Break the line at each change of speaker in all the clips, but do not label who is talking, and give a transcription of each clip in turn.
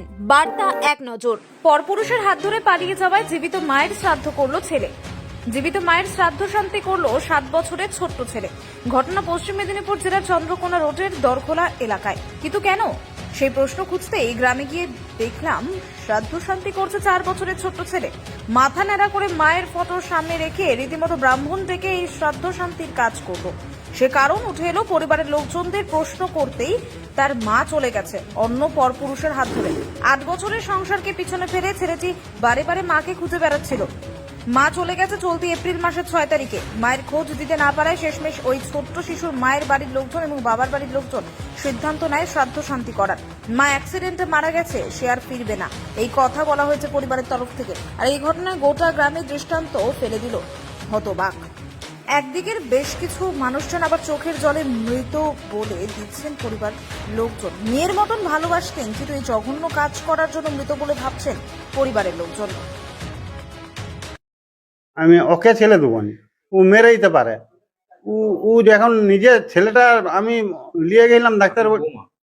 বার্তা এক নজর। পরপুরুষের হাত ধরে পালিয়ে যাওয়ায় জীবিত মায়ের শ্রাদ্ধ করল ছেলে। জীবিত মায়ের শ্রাদ্ধ শান্তি করল সাত বছরের ছোট্ট ছেলে। ঘটনা পশ্চিম মেদিনীপুর জেলার চন্দ্রকোনা রোডের দরখোলা এলাকায়। কিন্তু কেন? সেই প্রশ্ন খুঁজতেই গ্রামে গিয়ে দেখলাম, শ্রাদ্ধ শান্তি করছে চার বছরের ছোট্ট ছেলে। মাথা ন্যাড়া করে মায়ের ফটোর সামনে রেখে রীতিমতো ব্রাহ্মণ ডেকে এই শ্রাদ্ধ শান্তির কাজ করল। সে কারণ উঠে এলো পরিবারের লোকজনদের প্রশ্ন করতেই তার মা চলে গেছে, অন্য পরপুরুষের হাত ধরে। আট বছরের সংসারকে পিছনে ফেলে ছেলেটি বারে বারে মাকে খুঁজে বেড়াচ্ছিল। মা চলে গেছে চলতি এপ্রিল মাসের ছয় তারিখে। মায়ের খোঁজ দিতে না পারায় শেষমেশ ওই ছোট্ট শিশুর মায়ের বাড়ির লোকজন এবং বাবার বাড়ির লোকজন সিদ্ধান্ত নেয় শ্রাদ্ধ শান্তি করার। মা অ্যাক্সিডেন্টে মারা গেছে, সে আর ফিরবে না। এই কথা বলা হয়েছে পরিবারের তরফ থেকে। আর এই ঘটনায় গোটা গ্রামে দৃষ্টান্ত ফেলে দিল হতবাক। একদিকের বেশ কিছু মানুষজন আবার চোখের জলে মৃত বলে দিচ্ছেন পরিবার লোকজন। মেয়ের মতন ভালোবাসতেন কিন্তু এই জঘন্য কাজ করার জন্য মৃত বলে ভাবছেন পরিবারের লোকজন।
আমি ওকে ছেলে দেবো নি। ও মেরে দিতে পারে। ও ও যখন নিজে ছেলেটা আমি নিয়ে গেলাম ডাক্তার বাড়ি।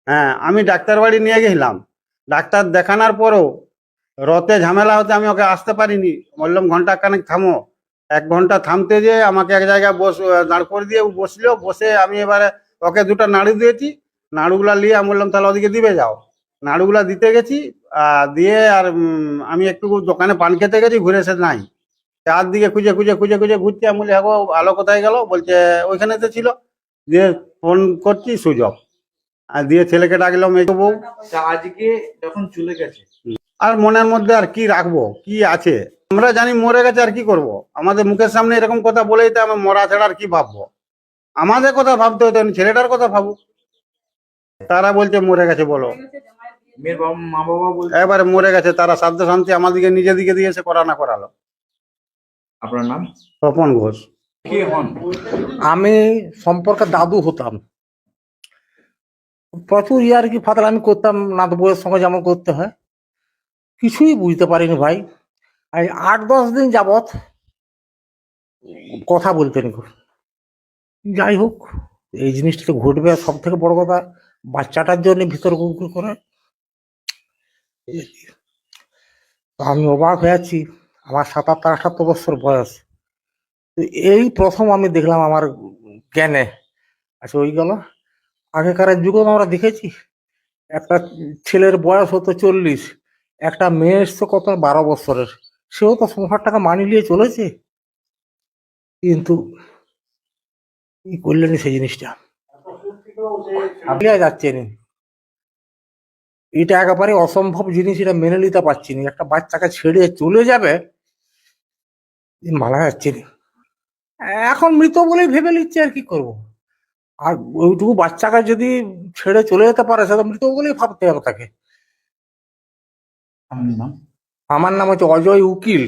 হ্যাঁ আমি ডাক্তার বাড়ি নিয়ে গেছিলাম ডাক্তার দেখানোর পরও রতে ঝামেলা হতে আমি ওকে আসতে পারিনি। বললাম ঘণ্টা খানেক থামো। এক ঘণ্টা থামতে যে আমাকে এক জায়গায় বস দাঁড় করে দিয়ে বসল। বসে আমি এবারে ওকে দুটো নাড়ু দিয়েছি। নাড়ুগুলা নিয়ে আমি বললাম তাহলে ওদিকে দিবে যাও। নাড়ুগুলা দিতে গেছি। দিয়ে আর আমি একটু দোকানে পান খেতে গেছি ঘুরে এসে নাই। চার দিকে খুঁজে খুঁজে খুঁজে খুঁজে ঘুরছি। আমি বলি হ্যাঁ আলো কোথায় গেল? বলছে ওইখানে তো ছিল। দিয়ে ফোন করছি সুযোগ। আর দিয়ে ছেলেকে ডাকলাম এই বউ।
আজকে যখন চলে গেছে?
আর মনের মধ্যে আর কি রাখব? কি আছে? আমরা জানি মরে গেছে আর কি করব। আমাদের মুখের সামনে এরকম কথা বলেই তো আমি মরা ছাড়া আর কি ভাববো? আমাদের কথা ভাবতে হতো না, ছেলেটার কথা ভাবুক। তারা বলছে মরে গেছে বলো।
মা বাবা বলছে?
এবারে মরে গেছে তারা সাধ্য শান্তি আমাদেরকে নিজে দিকে দিয়েছে করা না করালো।
আপনার নাম?
তপন ঘোষ।
কে
আমি সম্পর্কে দাদু হতাম। প্রচুর ইয়ার্কি ফাতাল আমি করতাম নাত বউয়ের সঙ্গে যেমন করতে হয়। কিছুই বুঝতে পারিনি ভাই। আট, দশ দিন যাবত কথা বলতেন। যাই হোক, এই জিনিসটা তো ঘটবে। সব থেকে বড় কথা, বাচ্চাটার জন্য ভিতর কুকুর করে। তো আমি অবাক হয়ে আছি। আমার সাতাত্তর আটাত্তর বছর বয়স। তো এই প্রথম আমি দেখলাম আমার জ্ঞানে। আচ্ছা ওই গেল। আগেকার যুগে আমরা দেখেছি, একটা ছেলের বয়স হতো চল্লিশ, একটা মেয়ে এসছে কত? বারো বছরের। সেও তো সংসার টাকা মানি নিয়ে চলেছে। কিন্তু কি করলেন সেই জিনিসটা? আপনি যাচ্ছে না এটা একেবারে অসম্ভব জিনিস, এটা মেনে নিতে পারছি না। একটা বাচ্চাকে ছেড়ে চলে যাবে মানা যাচ্ছে। না এখন মৃত বলেই ভেবে নিচ্ছে আর কি করব। আর ওইটুকু বাচ্চাকে যদি ছেড়ে চলে যেতে পারে সেটা মৃত বলেই ভাবতে হবে তাকে। আমার নাম হচ্ছে অজয় উকিল।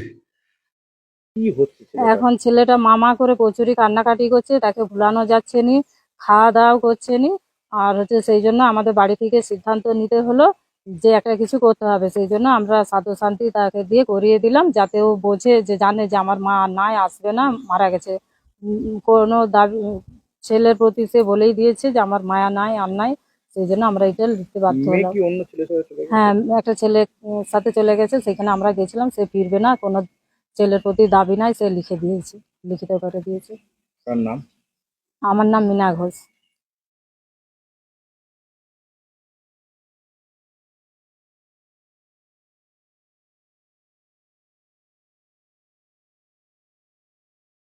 কি হচ্ছে
এখন ছেলেটা মামা করে প্রচুরই কান্নাকাটি করছে তাকে ভুলানো যাচ্ছে নি খাওয়া দাওয়াও করছে নি আর হচ্ছে সেই জন্য আমাদের বাড়ি থেকে সিদ্ধান্ত নিতে হলো যে একটা কিছু করতে হবে। সেই জন্য আমরা সাধু শান্তি তাকে দিয়ে করিয়ে দিলাম যাতে ও বোঝে যে জানে যে আমার মা নাই আসবে না মারা গেছে। কোনো দাবি ছেলের প্রতি সে বলেই দিয়েছে যে আমার মায়া নাই আর নাই। সেই জন্য আমরা এটা লিখতে বাধ্য হলাম। হ্যাঁ একটা ছেলে সাথে চলে গেছে সেখানে আমরা গেছিলাম সে ফিরবে না কোনো ছেলের প্রতি দাবি নাই সে লিখে দিয়েছে লিখিত করে দিয়েছে। আমার নাম মিনা ঘোষ।